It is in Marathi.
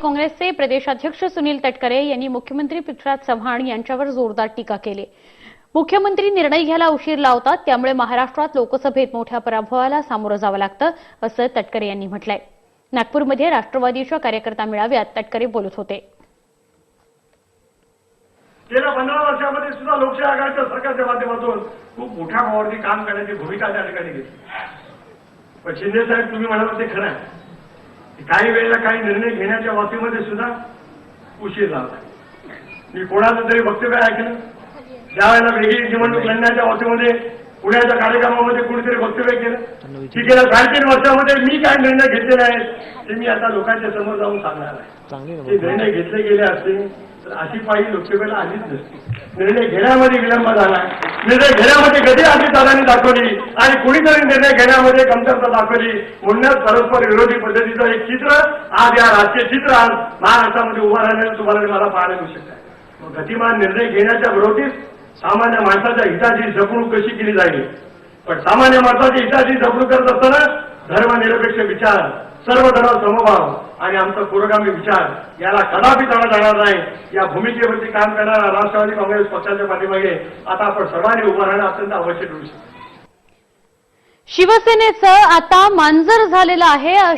काँग्रेसचे प्रदेशाध्यक्ष सुनील तटकरे यांनी मुख्यमंत्री पृथ्वीराज चव्हाण यांच्यावर जोरदार टीका केली. मुख्यमंत्री निर्णय घ्यायला उशीर लावतात त्यामुळे महाराष्ट्रात लोकसभेत मोठ्या पराभवाला सामोरं जावं लागतं असं तटकरे यांनी म्हटलंय. नागपूरमध्ये राष्ट्रवादीच्या कार्यकर्ता मेळाव्यात तटकरे बोलत होते. गेल्या पंधरा वर्षामध्ये सुद्धा लोकशाही आघाडीच्या सरकारच्या माध्यमातून खूप मोठ्या भावावरती काम करण्याची भूमिका त्या ठिकाणी घेतली. शिंदे साहेब तुम्ही म्हणाल ते खरं आहे. काही वेळेला काही निर्णय घेण्याच्या बाबतीमध्ये सुद्धा उशीर झाला. मी कोणाचं तरी वक्तव्य ऐकलं. ज्या वेळेला वेगळी निवडणूक लढण्याच्या बाबतीमध्ये पुण्याच्या कार्यक्रमामध्ये कुणीतरी वक्तव्य केलं. की गेल्या साडेतीन वर्षामध्ये मी काय निर्णय घेतलेले आहेत ते मी आता लोकांच्या समोर जाऊन सांगणार आहे. ते निर्णय घेतले गेले असते तर अशी पाहिजे लोकसभेला आलीच नसती. निर्णय घेण्यामध्ये विलंब झाला. निर्णय घेण्यामध्ये कधी दादांनी दाखवली आणि कुणीतरी निर्णय घेण्यामध्ये कमतरता दाखवली? म्हणूनच परस्पर विरोधी पद्धतीचं एक चित्र आज या राजकीय चित्र आज महाराष्ट्रामध्ये उभं राहण्याचं तुम्हाला मला पाहायला मिळू शकत. गतिमान निर्णय घेण्याच्या विरोधीत सामान्य माणसाच्या हिताची जपणूक कशी केली जाईल? पण सामान्य माणसाच्या हिताची जपणूक करत असताना धर्मनिरपेक्ष विचार सर्व धर्म समभाव आणि आमचा पुरोगामी विचार याला कदापि टाळा जाणार नाही. या भूमिकेवरती काम करणारा राष्ट्रवादी काँग्रेस पक्षाच्या पाठीमागे आता आपण सर्वांनी उभं राहणं अत्यंत आवश्यक होऊ शकतो. शिवसेनेचं आता मांजर झालेलं आहे.